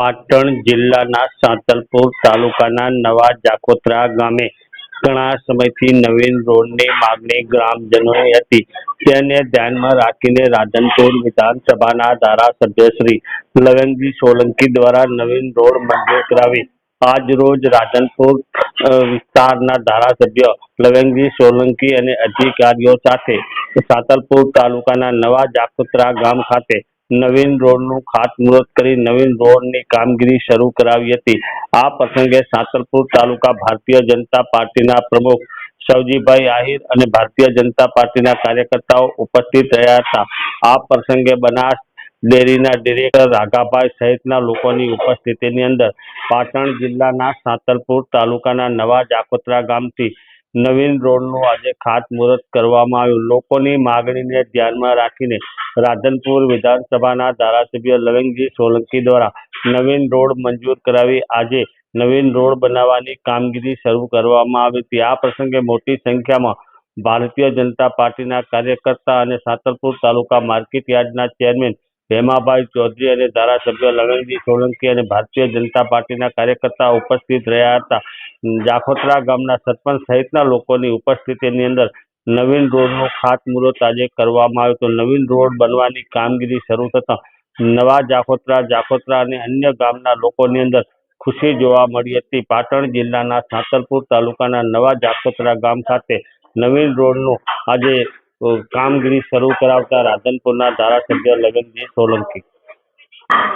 પાટણ જિલ્લાના સાંતલપુર તાલુકાના નવા જાખોત્રા ગામે ઘણા સમયથી નવીન રોડની માગણી ગ્રામજનોએ હતી. તેને ધ્યાનમાં રાખીને રાધનપુર વિધાનસભાના ધારાસભ્ય શ્રી લવંગજી સોલંકી દ્વારા નવીન રોડ મંજૂર કરાવી. આજ રોજ રાધનપુર વિસ્તારના ધારાસભ્ય લવંગજી સોલંકી અને અધિકારીઓ સાથે સાતલપુર તાલુકાના નવા જાકોત્રા ગામ ખાતે નવીન રોડનું ખાતમુહૂર્ત કરી નવીન રોડની કામગીરી શરૂ કરાવી હતી. આ પ્રસંગે સાંતલપુર તાલુકા ભારતીય જનતા પાર્ટીના પ્રમુખ સવજીભાઈ આહિર અને ભારતીય જનતા પાર્ટીના કાર્યકર્તાઓ ઉપસ્થિત રહ્યા હતા. આ પ્રસંગે બનાસ ડેરીના ડિરેક્ટર રાઘાભાઈ સહિતના લોકોની ઉપસ્થિતિની અંદર પાટણ જિલ્લાના સાંતલપુર તાલુકાના નવા જાકોત્રા ગામથી નવીન રોડનું આજે ખાતમુહૂર્ત કરવામાં આવ્યું. લોકોની માગણીને ધ્યાનમાં રાખીને રાધનપુર વિધાનસભાના ધારાસભ્ય લવંગજી સોલંકી દ્વારા નવીન રોડ મંજૂર કરાવી. આજે નવીન રોડ બનાવવાની કામગીરી શરૂ કરવામાં આવી હતી. આ પ્રસંગે મોટી સંખ્યામાં ભારતીય જનતા પાર્ટીના કાર્યકર્તા અને સાતરપુર તાલુકા માર્કેટ યાર્ડના ચેરમેન હેમાભાઈ ચૌધરી અને ધારાસભ્ય લવંગજી સોલંકી અને ભારતીય જનતા પાર્ટીના કાર્યકર્તા ઉપસ્થિત રહ્યા હતા. જાખોત્રા ગામના સરપંચ સહિતના લોકોની ઉપસ્થિતિની અંદર નવીન રોડનું ખાતમુહૂર્ત આજે કરવામાં આવ્યું હતું. નવીન રોડ બનવાની કામગીરી શરૂ થતાં નવા જાખોત્રા જાખોત્રા અને અન્ય ગામના લોકોની અંદર ખુશી જોવા મળી હતી. પાટણ જિલ્લાના સાંતલપુર તાલુકાના નવા જાખોત્રા ગામ ખાતે નવીન રોડનું આજે કામગીરી શરૂ કરાવતા રાધનપુરના ધારાસભ્ય લગનજી સોલંકી